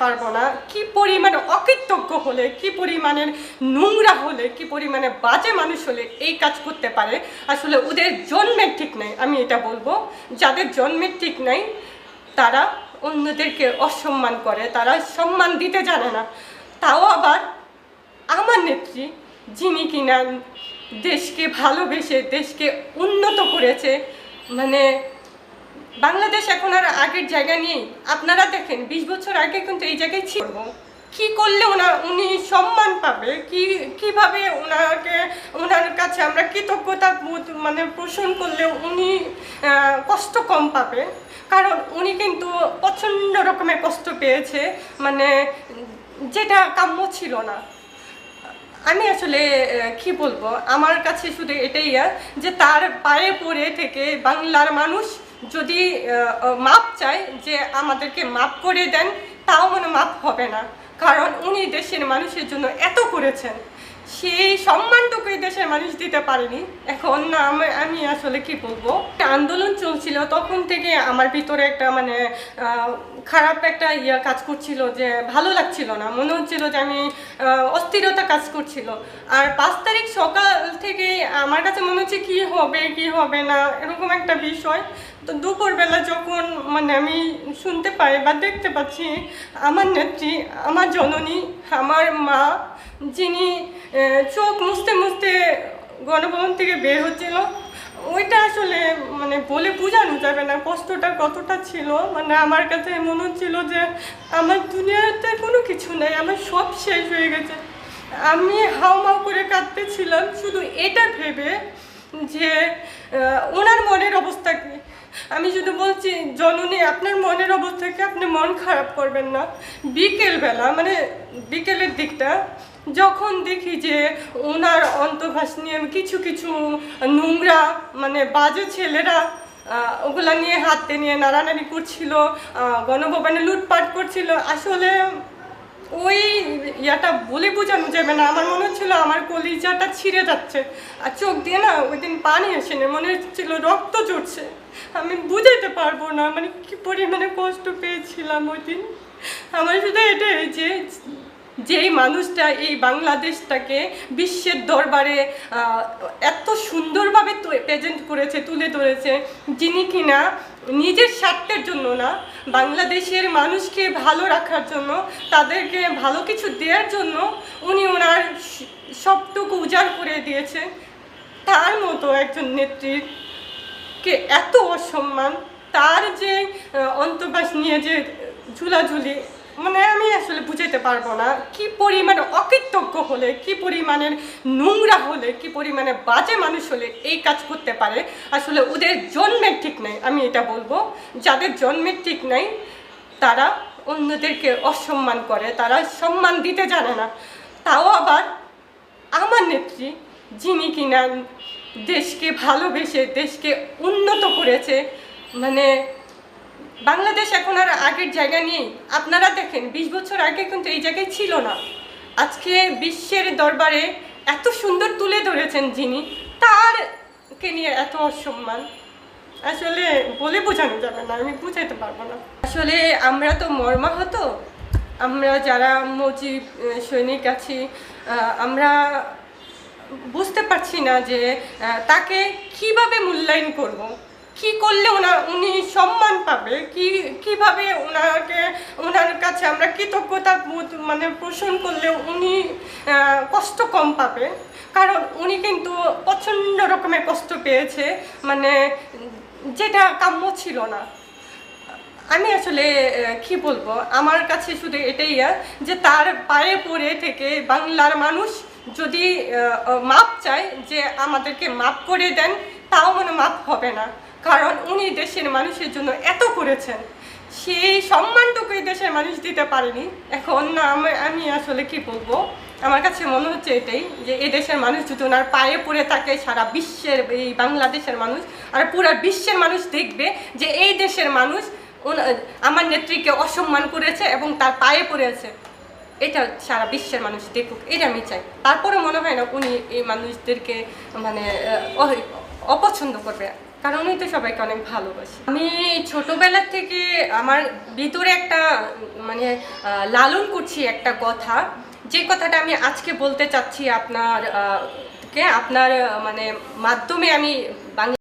পারব না। কি পরিমাণে অকৃতজ্ঞ হলে, কি পরিমাণের নোংরা হলে, কি পরিমাণে বাজে মানুষ হলে এই কাজ করতে পারে? আসলে ওদের জন্মের ঠিক নাই, আমি এটা বলব। যাদের জন্মের ঠিক নাই, তারা অন্যদেরকে অসম্মান করে, তারা সম্মান দিতে জানে না। তাও আবার আমার নেত্রী, যিনি কিনা দেশকে ভালোবেসে, দেশকে উন্নত করেছে মানে বাংলাদেশ এখন আর আগের জায়গা নেই আপনারা দেখেন, বিশ বছর আগে কিন্তু এই জায়গায় ছিল। কি করলে ওনার উনি সম্মান পাবে? কি, কীভাবে ওনাকে, ওনার কাছে আমরা কৃতজ্ঞতা বোধ মানে পোষণ করলে উনি কষ্ট কম পাবে? কারণ উনি কিন্তু প্রচণ্ড রকমের কষ্ট পেয়েছে মানে যেটা কাম্য ছিল না। আমি আসলে কি বলব? আমার কাছে শুধু এটাই যে তার পায়ে পড়ে থেকে বাংলার মানুষ যদি মাপ চায় যে আমাদেরকে মাপ করে দেন, তাও মনে মাপ হবে না। কারণ উনি দেশের মানুষের জন্য এত করেছেন। সেই সম্মানটুকুই দেশের মানুষ দিতে পারেনি। এখন না আমি আসলে কি বলব? আন্দোলন চলছিল, তখন থেকে আমার ভিতরে একটা মানে খারাপ একটা ইয়া কাজ করছিল যে ভালো লাগছিল না। মনে হচ্ছিল যে আমি অস্থিরতা কাজ করছিল। আর পাঁচ তারিখ সকাল থেকে আমার কাছে মনে হচ্ছে কি হবে কি হবে না, এরকম একটা বিষয়। তো দুপুরবেলা মানে আমি শুনতে পাই বা দেখতে পাচ্ছি, আমার নেত্রী, আমার জননী, আমার মা, যিনি চোখ মুছতে মুছতে গণভবন থেকে বের হচ্ছিল, ওইটা আসলে মানে বলে বোঝানো যাবে না, কষ্টটা কতটা ছিল। মানে আমার কাছে মনে হচ্ছিল যে, আমার দুনিয়াতে কোনো কিছু নেই, আমার সব শেষ হয়ে গেছে। আমি হাওমাও করে কাঁদতেছিলাম, শুধু এটা ভেবে যে ওনার মনের অবস্থা কি? আমি শুধু বলছি, জননী, আপনার মনের অবস্থা কি? আপনি মন খারাপ করবেন না। বিকেলবেলা মানে বিকেলের দিকটা, যখন দেখি যে ওনার অন্তভাস নিয়ে কিছু কিছু নোংরা মানে বাজে ছেলেরা ওগুলা নিয়ে হাতে নিয়ে নাড়ানাড়ি করছিল গণভবনে লুটপাট করছিল, আসলে ওই ইয়াটা বলে বোঝানো যাবে না। আমার মনে হচ্ছিল আমার কলিজাটা ছিঁড়ে যাচ্ছে। আর চোখ দিয়ে না ওই দিন পানি আসেনি মনে হচ্ছিল রক্ত চড়ছে আমি বুঝাইতে পারব না মানে কি পরিমাণে কষ্ট পেয়েছিলাম ওই দিন আমার শুধু এটাই যে, যেই মানুষটা এই বাংলাদেশটাকে বিশ্বের দরবারে এত সুন্দরভাবে প্রেজেন্ট করেছে, তুলে ধরেছে, যিনি কিনা নিজের স্বার্থের জন্য না, বাংলাদেশের মানুষকে ভালো রাখার জন্য, তাদেরকে ভালো কিছু দেওয়ার জন্য উনি ওনার সবটুকু উজাড় করে দিয়েছে তার মতো একজন নেত্রীর কে এত অসম্মান, তার যে অন্তবাস নিয়ে যে ঝুলাঝুলি মানে আমি আসলে বুঝাইতে পারব না, কি পরিমাণে অকৃতজ্ঞ হলে, কি পরিমাণের নোংরা হলে, কি পরিমাণে বাজে মানুষ হলে এই কাজ করতে পারে, আসলে ওদের জন্মের ঠিক নাই, আমি এটা বলব। যাদের জন্মের ঠিক নাই, তারা অন্যদেরকে অসম্মান করে, তারা সম্মান দিতে জানে না। তাও আবার আমার নেত্রী, যিনি কিনা দেশকে ভালোবেসে, দেশকে উন্নত করেছে মানে বাংলাদেশ এখন আর আগের জায়গা নেই আপনারা দেখেন, বিশ বছর আগে কিন্তু এই জায়গায় ছিল না। আজকে বিশ্বের দরবারে এত সুন্দর তুলে ধরেছেন যিনি, তারকে নিয়ে এত অসম্মান। আসলে বলে বোঝানো যাবে না, আমি বুঝাইতে পারব না। আসলে আমরা তো মর্মাহত। আমরা যারা মজিব সৈনিক আছি আমরা বুঝতে পারছি না যে তাকে কীভাবে মূল্যায়ন করব। কি করলে ওনার উনি সম্মান পাবে? কি, কীভাবে ওনাকে, ওনার কাছে আমরা কৃতজ্ঞতা মানে পোষণ করলে উনি কষ্ট কম পাবে? কারণ উনি কিন্তু প্রচণ্ড রকমের কষ্ট পেয়েছে মানে যেটা কাম্য ছিল না। আমি আসলে কি বলব? আমার কাছে শুধু এটাই যে তার পায়ে পড়ে থেকে বাংলার মানুষ যদি মাপ চায় যে আমাদেরকে মাপ করে দেন, তাও মনে মাপ হবে না। কারণ উনি দেশের মানুষের জন্য এত করেছেন। সেই সম্মানটুকুই দেশের মানুষ দিতে পারেনি। এখন না আমি আসলে কি বলব? আমার কাছে মনে হচ্ছে এটাই, যে এই দেশের মানুষ যদি ওনার পায়ে পড়ে থাকে সারা বিশ্বের, এই বাংলাদেশের মানুষ। আর পুরো বিশ্বের মানুষ দেখবে যে এই দেশের মানুষ আমার নেত্রীকে অসম্মান করেছে এবং তার পায়ে পড়েছে। এটা সারা বিশ্বের মানুষ দেখুক, এটা আমি চাই। তারপরে মনে হয় না উনি এই মানুষদেরকে মানে অপছন্দ করবে। কারণেই তো সবাইকে অনেক ভালোবাসি। আমি ছোটবেলা থেকে আমার ভিতরে একটা মানে লালন করছি একটা কথা। যে কথাটা আমি আজকে বলতে চাচ্ছি আপনার কে? আপনার মানে মাধ্যমে আমি